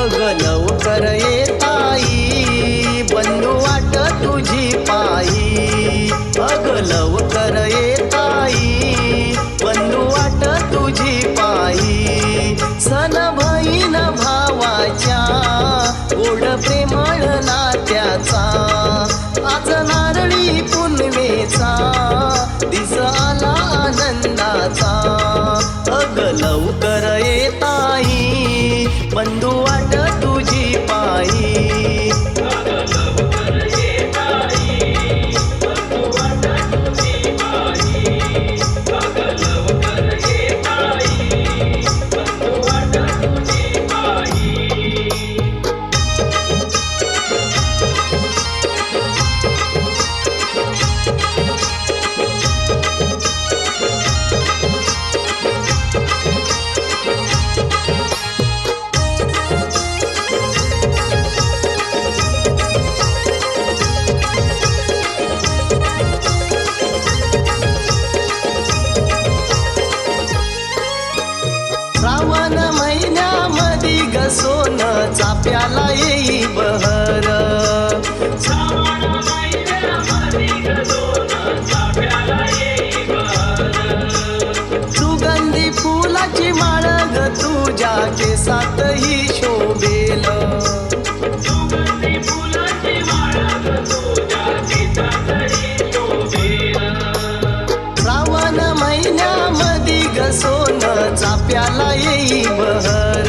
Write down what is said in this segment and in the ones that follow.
अग लवकर ये ताई. बंधू वाट तुझी पायी लवकर ये ताई. बंधू वाट तुझी पायी सन ना भावाच्या गोड प्रेमळ नात्याचा आज नारळी पुनवेचा दिस आला आनंदाचा. अग लवकर ये ताई. बंधू वाट चाप्याला येई बहर.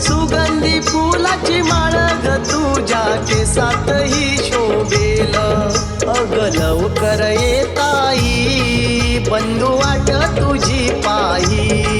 सुगंधी फुलाची माळ ग तुझ्या केसातही शोभेल. अग लवकर येताई बंधू वाट तुझी पायी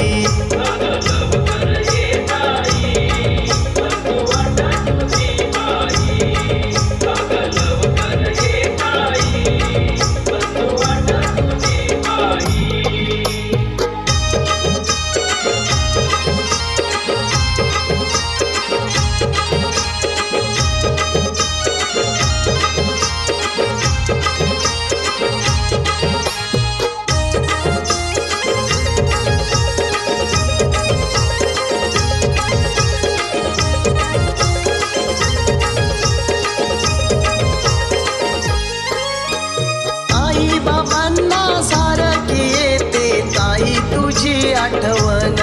आठवण